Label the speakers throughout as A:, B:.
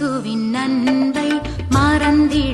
A: இயேசுவின் நன்மை மறந்திட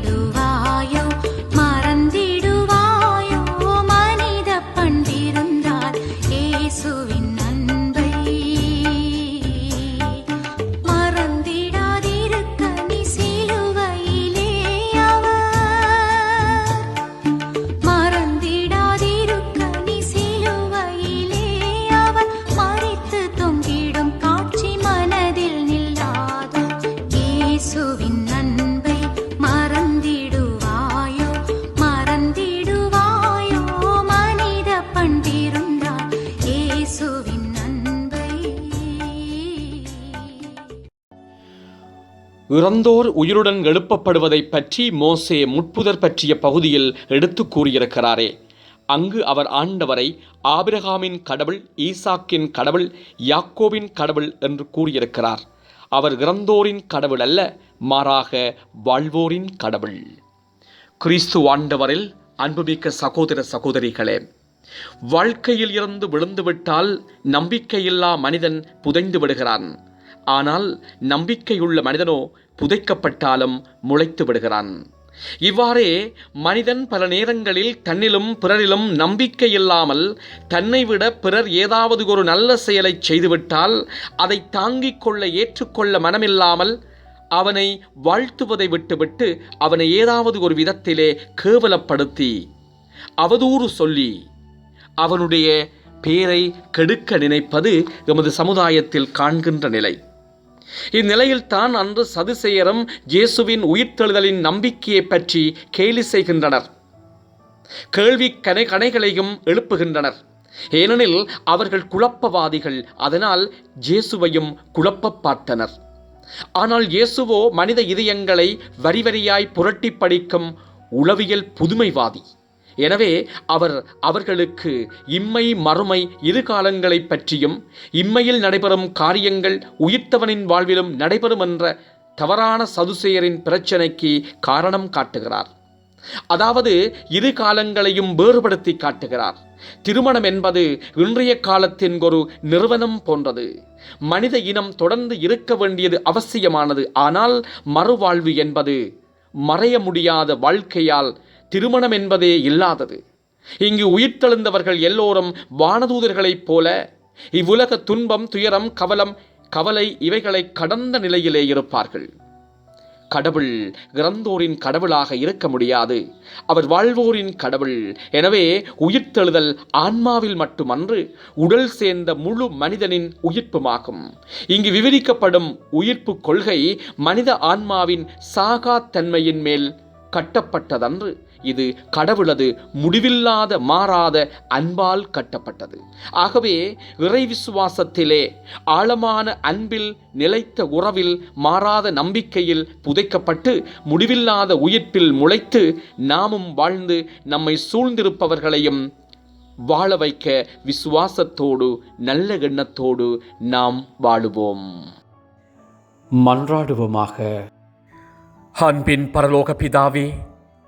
B: இறந்தோர் உயிருடன் எழுப்பப்படுவதைப் பற்றி மோசே முட்புதர் பற்றிய பகுதியில் எடுத்துக் கூறியிருக்கிறாரே. அங்கு அவர் ஆண்டவரை ஆபிரகாமின் கடவுள் ஈசாக்கின் கடவுள் யாக்கோவின் கடவுள் என்று கூறியிருக்கிறார். அவர் இறந்தோரின் கடவுள் அல்ல மாறாக வாழ்வோரின் கடவுள். கிறிஸ்து ஆண்டவரில் அன்புமிக்க சகோதர சகோதரிகளே வாழ்க்கையில் இருந்து விழுந்துவிட்டால் நம்பிக்கையில்லா மனிதன் புதைந்து விடுகிறான். ஆனால் நம்பிக்கையுள்ள மனிதனோ புதைக்கப்பட்டாலும் முளைத்து விடுகிறான். இவ்வாறே மனிதன் பல நேரங்களில் தன்னிலும் பிறரிலும் நம்பிக்கை இல்லாமல் தன்னை விட பிறர் ஏதாவது ஒரு நல்ல செயலை செய்துவிட்டால் அதை தாங்கிக் கொள்ள ஏற்றுக்கொள்ள மனமில்லாமல் அவனை வாழ்த்துவதை விட்டுவிட்டு அவனை ஏதாவது ஒரு விதத்திலே கேவலப்படுத்தி அவதூறு சொல்லி அவனுடைய பேரை கெடுக்க நினைப்பது எமது சமுதாயத்தில் காண்கின்ற நிலை. இந்நிலையில் தான் அன்று சதுசேயரும் இயேசுவின் உயிர்த்தெழுதலின் நம்பிக்கையை பற்றி கேலி செய்கின்றனர். கேள்வி கனை கணைகளையும் எழுப்புகின்றனர். ஏனெனில் அவர்கள் குழப்பவாதிகள் அதனால் இயேசுவையும் குழப்ப பார்த்தனர். ஆனால் இயேசுவோ மனித இதயங்களை வரி வரியாய் புரட்டி படிக்கும் உளவியல் புதுமைவாதி. எனவே அவர் அவர்களுக்கு இம்மை மறுமை இரு காலங்களைப் பற்றியும் இம்மையில் நடைபெறும் காரியங்கள் உயிர்த்தவனின் வாழ்விலும் நடைபெறும் என்ற தவறான சதுசேயரின் பிரச்சனைக்கு காரணம் காட்டுகிறார். அதாவது இரு காலங்களையும் வேறுபடுத்தி காட்டுகிறார். திருமணம் என்பது இன்றைய காலத்தின் ஒரு நிறுவனம் போன்றது. மனித இனம் தொடர்ந்து இருக்க வேண்டியது அவசியமானது ஆனால் மறுவாழ்வு என்பது மறைய முடியாத வாழ்க்கையால் திருமணம் என்பதே இல்லாதது. இங்கு உயிர்த்தெழுந்தவர்கள் எல்லோரும் வானதூதர்களைப் போல இவ்வுலக துன்பம் துயரம் கவலம் கவலை இவைகளை கடந்த நிலையிலே இருப்பார்கள். கடவுள் இறந்தோரின் கடவுளாக இருக்க முடியாது. அவர் வாழ்வோரின் கடவுள். எனவே உயிர்த்தெழுதல் ஆன்மாவில் மட்டுமன்று உடல் சேர்ந்த முழு மனிதனின் உயிர்ப்புமாகும். இங்கு விவரிக்கப்படும் உயிர்ப்பு கொள்கை மனித ஆன்மாவின் சாகா தன்மையின் மேல் கட்டப்பட்டதன்று. இது கடவுளது முடிவில்லாத மாறாத அன்பால் கட்டப்பட்டது. ஆகவே இறை விசுவாசத்திலே ஆழமான அன்பில் நிலைத்த உறவில் மாறாத நம்பிக்கையில் புதைக்கப்பட்டு முடிவில்லாத உயிர்ப்பில் முளைத்து நாமும் வாழ்ந்து நம்மை சூழ்ந்திருப்பவர்களையும் வாழ வைக்க விசுவாசத்தோடு நல்ல எண்ணத்தோடு நாம் வாழுவோம். மன்றாடுவோமாக. அன்பின் பரலோக பிதாவே